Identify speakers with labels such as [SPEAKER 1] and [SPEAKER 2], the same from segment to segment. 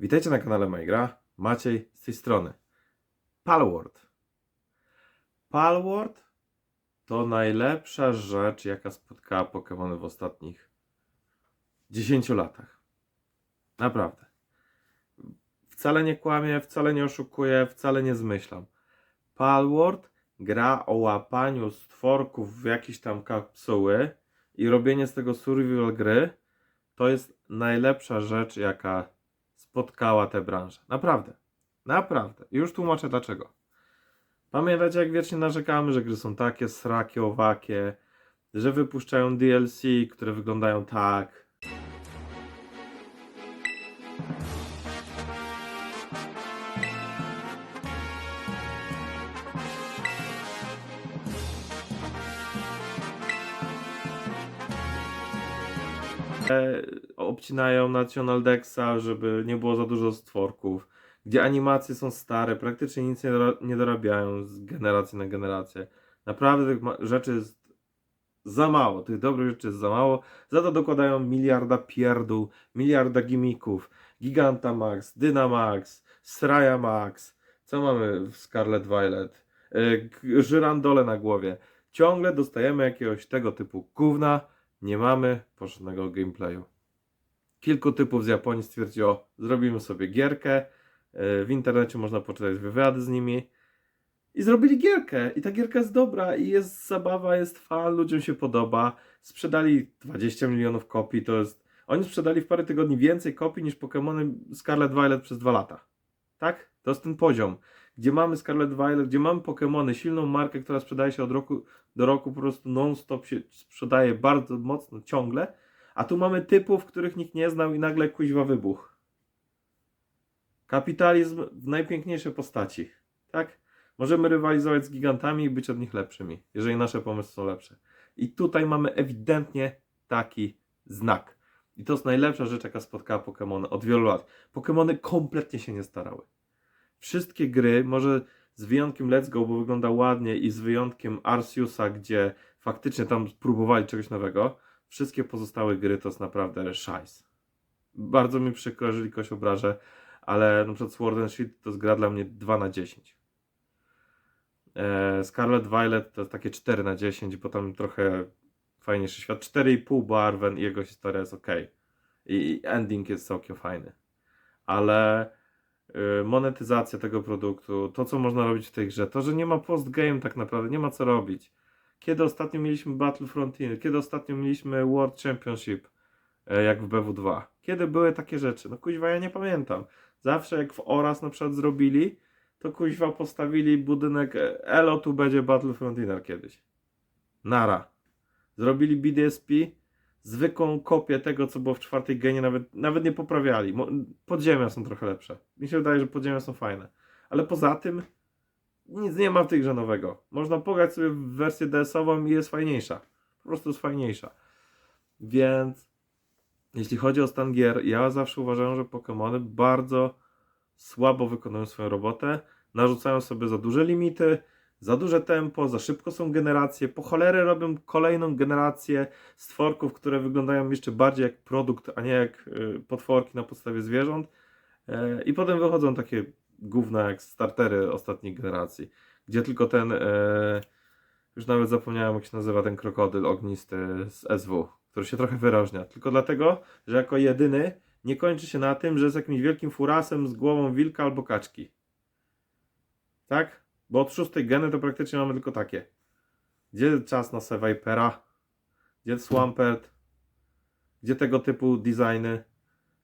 [SPEAKER 1] Witajcie na kanale Majgra. Maciej z tej strony. Palworld. Palworld to najlepsza rzecz, jaka spotkała Pokémony w ostatnich 10 latach. Naprawdę. Wcale nie kłamię, wcale nie oszukuję, wcale nie zmyślam. Palworld gra o łapaniu stworków w jakieś tam kapsuły i robienie z tego survival gry to jest najlepsza rzecz, jaka spotkała tę branżę. Naprawdę. Naprawdę. Już tłumaczę dlaczego. Pamiętacie, jak wiecznie narzekamy, że gry są takie srakie, owakie, że wypuszczają DLC, które wyglądają tak. Obcinają National Dexa, żeby nie było za dużo stworków, gdzie animacje są stare, praktycznie nic nie, dora- nie dorabiają z generacji na generację. Naprawdę tych rzeczy jest za mało, tych dobrych rzeczy jest za mało, za to dokładają miliarda pierdół, miliarda gimików, Giganta Max, Dynamax, Sraja Max, co mamy w Scarlet Violet, e, żyrandole na głowie. Ciągle dostajemy jakiegoś tego typu gówna, nie mamy porządnego gameplayu. Kilku typów z Japonii stwierdziło, zrobimy sobie gierkę. e, W internecie można poczytać wywiady z nimi. I zrobili gierkę. I ta gierka jest dobra, i jest zabawa, jest fan, ludziom się podoba. Sprzedali 20 milionów kopii, to jest. Oni sprzedali w parę tygodni więcej kopii niż Pokémony Scarlet Violet przez dwa lata. Tak? To jest ten poziom, gdzie mamy Scarlet Violet, gdzie mamy Pokémony, silną markę, która sprzedaje się od roku do roku po prostu non-stop się sprzedaje bardzo mocno, ciągle. A tu mamy typów, których nikt nie znał i nagle kuźwa wybuch. Kapitalizm w najpiękniejszej postaci. Tak? Możemy rywalizować z gigantami i być od nich lepszymi, jeżeli nasze pomysły są lepsze. I tutaj mamy ewidentnie taki znak. I to jest najlepsza rzecz, jaka spotkała Pokémony od wielu lat. Pokémony kompletnie się nie starały. Wszystkie gry, może z wyjątkiem Let's Go, bo wygląda ładnie, i z wyjątkiem Arceusa, gdzie faktycznie tam próbowali czegoś nowego, wszystkie pozostałe gry to jest naprawdę szajs. Bardzo mi przykro, jeżeli kogoś obrażę, ale na przykład Sword and Shield to jest gra dla mnie 2 na 10. E, Scarlet Violet to jest takie 4 na 10, bo tam trochę fajniejszy świat. 4,5, bo Arwen i jego historia jest ok. I i ending jest całkiem fajny. Ale y, monetyzacja tego produktu, to co można robić w tej grze, to, że nie ma postgame tak naprawdę, nie ma co robić. Kiedy ostatnio mieliśmy Battle Frontier, kiedy ostatnio mieliśmy World Championship, e, jak w BW2? Kiedy były takie rzeczy? No kuźwa, ja nie pamiętam. Zawsze jak w Oraz na przykład zrobili, to kuźwa postawili budynek e, Elo, tu będzie Battle Frontier kiedyś. Nara. Zrobili BDSP, zwykłą kopię tego, co było w czwartej genie, nawet, nawet nie poprawiali. Podziemia są trochę lepsze. Mi się wydaje, że podziemia są fajne. Ale poza tym nic nie ma w tej grze nowego. Można pograć sobie w wersję DS-ową i jest fajniejsza. Po prostu jest fajniejsza. Więc jeśli chodzi o stan gier, ja zawsze uważałem, że Pokémony bardzo słabo wykonują swoją robotę. Narzucają sobie za duże limity, za duże tempo, za szybko są generacje. Po cholerę robią kolejną generację stworków, które wyglądają jeszcze bardziej jak produkt, a nie jak y, potworki na podstawie zwierząt. E, I potem wychodzą takie gówna jak startery ostatnich generacji, gdzie tylko ten, e, już nawet zapomniałem jak się nazywa ten krokodyl ognisty z SW, który się trochę wyróżnia. Tylko dlatego, że jako jedyny nie kończy się na tym, że jest jakimś wielkim furasem z głową wilka albo kaczki. Tak? Bo od szóstej geny to praktycznie mamy tylko takie. Gdzie czas na Sevipera? Gdzie Swampert? Gdzie tego typu designy?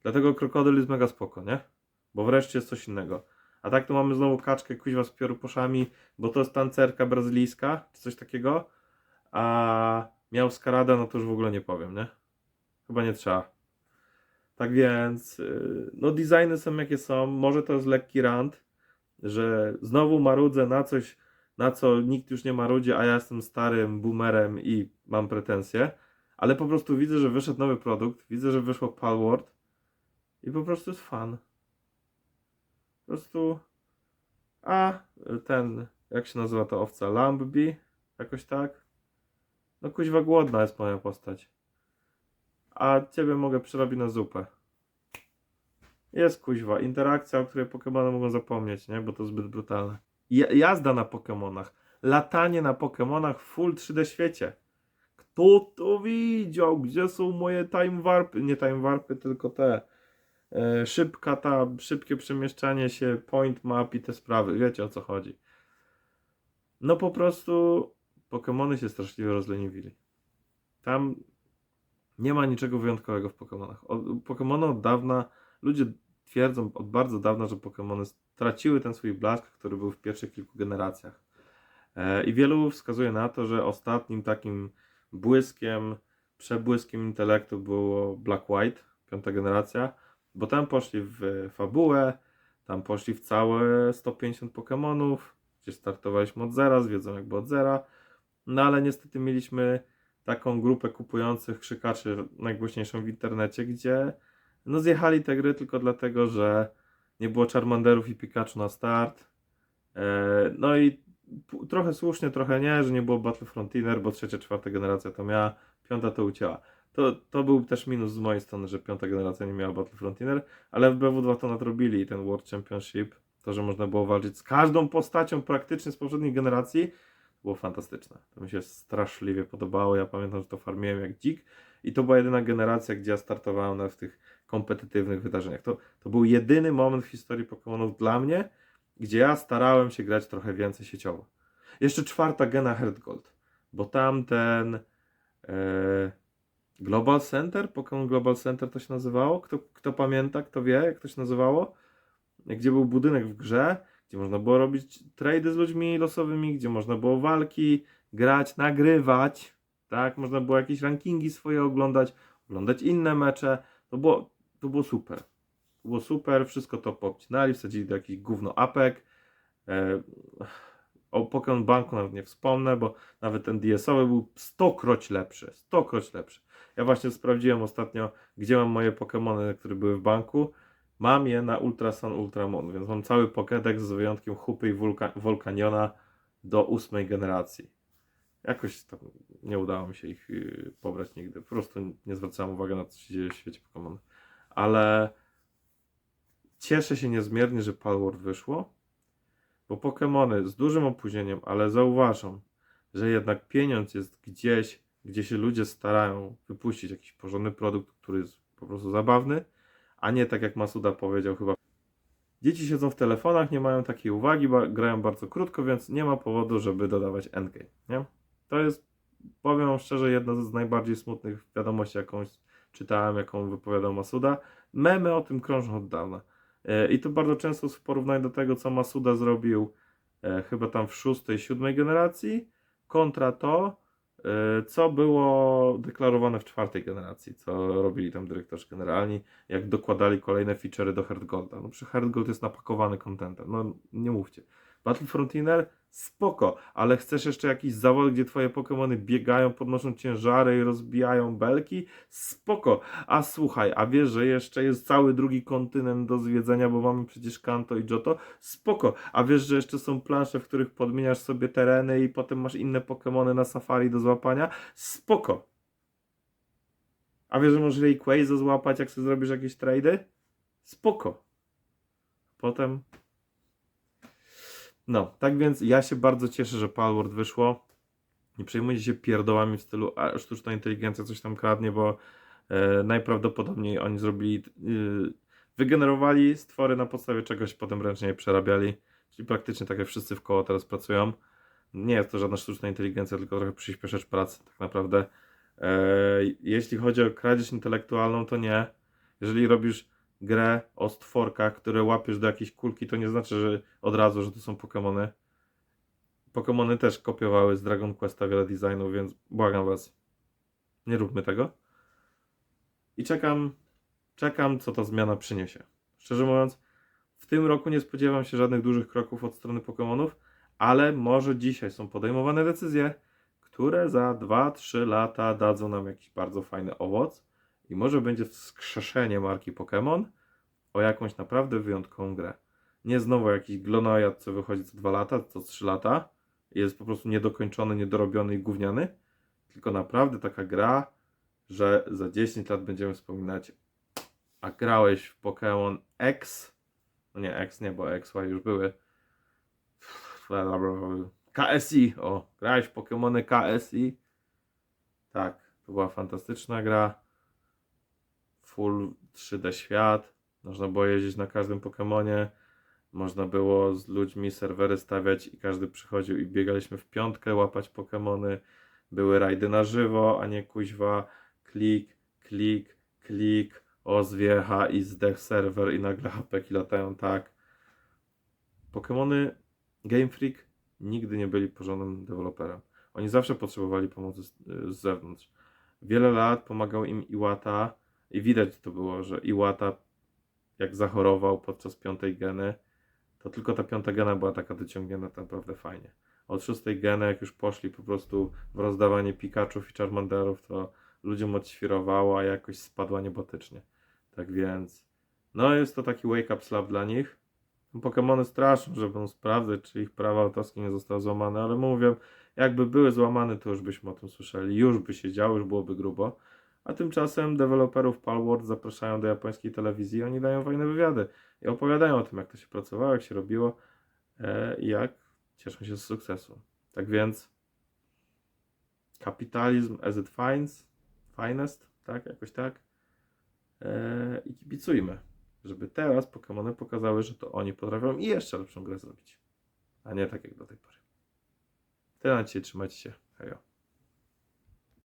[SPEAKER 1] Dlatego krokodyl jest mega spoko, nie? Bo wreszcie jest coś innego. A tak to mamy znowu kaczkę kuźwa z pioruposzami, bo to jest tancerka brazylijska, czy coś takiego. A miał skaradę, no to już w ogóle nie powiem, nie? Chyba nie trzeba. Tak więc, yy, no designy są jakie są. Może to jest lekki rant, że znowu marudzę na coś, na co nikt już nie marudzi, a ja jestem starym boomerem i mam pretensje. Ale po prostu widzę, że wyszedł nowy produkt, widzę, że wyszło Palworld i po prostu jest fan. Po prostu. A ten, jak się nazywa ta owca? Lambby? Jakoś tak? No kuźwa głodna jest moja postać. A ciebie mogę przerobić na zupę. Jest kuźwa, interakcja, o której Pokemony mogą zapomnieć, nie? Bo to zbyt brutalne. Ja, jazda na Pokemonach, latanie na Pokemonach w full 3D świecie. Kto to widział? Gdzie są moje time warpy? Nie time warpy, tylko te. E, szybka ta, szybkie przemieszczanie się, point map i te sprawy. Wiecie o co chodzi. No po prostu Pokemony się straszliwie rozleniwili. Tam nie ma niczego wyjątkowego w Pokemonach. Od- Pokemony od dawna, ludzie twierdzą od bardzo dawna, że Pokemony straciły ten swój blask, który był w pierwszych kilku generacjach. E, I wielu wskazuje na to, że ostatnim takim błyskiem, przebłyskiem intelektu było Black White, piąta generacja, bo tam poszli w fabułę, tam poszli w całe 150 Pokemonów, gdzie startowaliśmy od zera, z wiedzą jakby od zera, no ale niestety mieliśmy taką grupę kupujących krzykaczy najgłośniejszą w internecie, gdzie no zjechali te gry tylko dlatego, że nie było Charmanderów i Pikachu na start. E, No i trochę słusznie, trochę nie, że nie było Battle Frontiner, bo trzecia, czwarta generacja to miała, piąta to ucięła. To, to był też minus z mojej strony, że piąta generacja nie miała Battle Frontiner, ale w BW2 to nadrobili i ten World Championship, to, że można było walczyć z każdą postacią praktycznie z poprzedniej generacji, było fantastyczne. To mi się straszliwie podobało. Ja pamiętam, że to farmiłem jak dzik i to była jedyna generacja, gdzie ja startowałem w tych kompetytywnych wydarzeniach. To, to był jedyny moment w historii Pokémonów dla mnie, gdzie ja starałem się grać trochę więcej sieciowo. Jeszcze czwarta gena Heart Gold, bo tam ten e, Global Center, Pokémon Global Center to się nazywało. Kto, kto pamięta, kto wie, jak to się nazywało? Gdzie był budynek w grze, gdzie można było robić trady z ludźmi losowymi, gdzie można było walki, grać, nagrywać, tak? Można było jakieś rankingi swoje oglądać, oglądać inne mecze. To było, to było super. To było super, wszystko to poobcinali, wsadzili do jakichś gówno apek. E, o Pokémon Banku nawet nie wspomnę, bo nawet ten DS-owy był stokroć lepszy, stokroć lepszy. Ja właśnie sprawdziłem ostatnio, gdzie mam moje Pokémony, które były w banku. Mam je na Ultrason Ultramon, więc mam cały Pokédex z wyjątkiem Hupy i Wulka- do ósmej generacji. Jakoś tam nie udało mi się ich yy, pobrać nigdy. Po prostu nie zwracałem uwagi na to, co się dzieje w świecie Pokémon. Ale cieszę się niezmiernie, że Palworld wyszło, bo Pokémony z dużym opóźnieniem, ale zauważam, że jednak pieniądz jest gdzieś, gdzie się ludzie starają wypuścić jakiś porządny produkt, który jest po prostu zabawny, a nie tak jak Masuda powiedział chyba. Dzieci siedzą w telefonach, nie mają takiej uwagi, grają bardzo krótko, więc nie ma powodu, żeby dodawać endgame, nie? To jest, powiem wam szczerze, jedna z najbardziej smutnych wiadomości, jaką czytałem, jaką wypowiadał Masuda. Memy o tym krążą od dawna. E, I to bardzo często w porównaniu do tego, co Masuda zrobił e, chyba tam w szóstej, siódmej generacji, kontra to, co było deklarowane w czwartej generacji, co robili tam dyrektorzy generalni, jak dokładali kolejne feature'y do Heartgolda. No przy Heartgold jest napakowany contentem, no nie mówcie. Battle Frontiner spoko, ale chcesz jeszcze jakiś zawód, gdzie twoje Pokémony biegają, podnoszą ciężary i rozbijają belki? Spoko. A słuchaj, a wiesz, że jeszcze jest cały drugi kontynent do zwiedzenia, bo mamy przecież Kanto i Johto? Spoko. A wiesz, że jeszcze są plansze, w których podmieniasz sobie tereny i potem masz inne Pokémony na safari do złapania? Spoko. A wiesz, że możesz Rayquaza złapać, jak sobie zrobisz jakieś trady? Spoko. Potem no, tak więc ja się bardzo cieszę, że Palworld wyszło. Nie przejmujcie się pierdołami w stylu, a sztuczna inteligencja coś tam kradnie, bo e, najprawdopodobniej oni zrobili, y, wygenerowali stwory na podstawie czegoś, potem ręcznie je przerabiali. Czyli praktycznie tak jak wszyscy w koło teraz pracują. Nie jest to żadna sztuczna inteligencja, tylko trochę przyspieszacz pracy tak naprawdę. E, jeśli chodzi o kradzież intelektualną, to nie. Jeżeli robisz grę o stworkach, które łapiesz do jakiejś kulki, to nie znaczy, że od razu, że to są Pokémony. Pokémony też kopiowały z Dragon Questa wiele designów, więc błagam was, nie róbmy tego. I czekam, czekam, co ta zmiana przyniesie. Szczerze mówiąc, w tym roku nie spodziewam się żadnych dużych kroków od strony Pokémonów, ale może dzisiaj są podejmowane decyzje, które za 2-3 lata dadzą nam jakiś bardzo fajny owoc i może będzie wskrzeszenie marki Pokémon o jakąś naprawdę wyjątkową grę. Nie znowu jakiś Glonojad, co wychodzi co 2 lata, co 3 lata jest po prostu niedokończony, niedorobiony i gówniany, tylko naprawdę taka gra, że za 10 lat będziemy wspominać a grałeś w Pokémon X, no nie X nie, bo X, Y już były, KSI, o, grałeś w Pokémony KSI, tak, to była fantastyczna gra, full 3D świat, można było jeździć na każdym Pokémonie, można było z ludźmi serwery stawiać i każdy przychodził i biegaliśmy w piątkę łapać Pokémony, były rajdy na żywo, a nie kuźwa, klik, klik, klik, o zwiecha i zdech serwer i nagle hapeki latają tak. Pokémony Game Freak nigdy nie byli porządnym deweloperem. Oni zawsze potrzebowali pomocy z, z zewnątrz. Wiele lat pomagał im Iwata i widać to było, że Iwata jak zachorował podczas piątej geny, to tylko ta piąta gena była taka dociągnięta naprawdę fajnie. Od szóstej geny, jak już poszli po prostu w rozdawanie Pikachu'ów i Charmanderów, to ludziom odświrowało, a jakoś spadła niebotycznie. Tak więc, no jest to taki wake-up slap dla nich. Pokémony straszą, że będą sprawdzać, czy ich prawa autorskie nie zostały złamane, ale mówię, jakby były złamane, to już byśmy o tym słyszeli, już by się działo, już byłoby grubo. A tymczasem deweloperów Palworld zapraszają do japońskiej telewizji, oni dają fajne wywiady i opowiadają o tym, jak to się pracowało, jak się robiło e, i jak cieszą się z sukcesu. Tak więc kapitalizm as it finds, finest, tak, jakoś tak. E, I kibicujmy, żeby teraz Pokémony pokazały, że to oni potrafią i jeszcze lepszą grę zrobić, a nie tak jak do tej pory. Tyle na dzisiaj, trzymajcie się, hejo.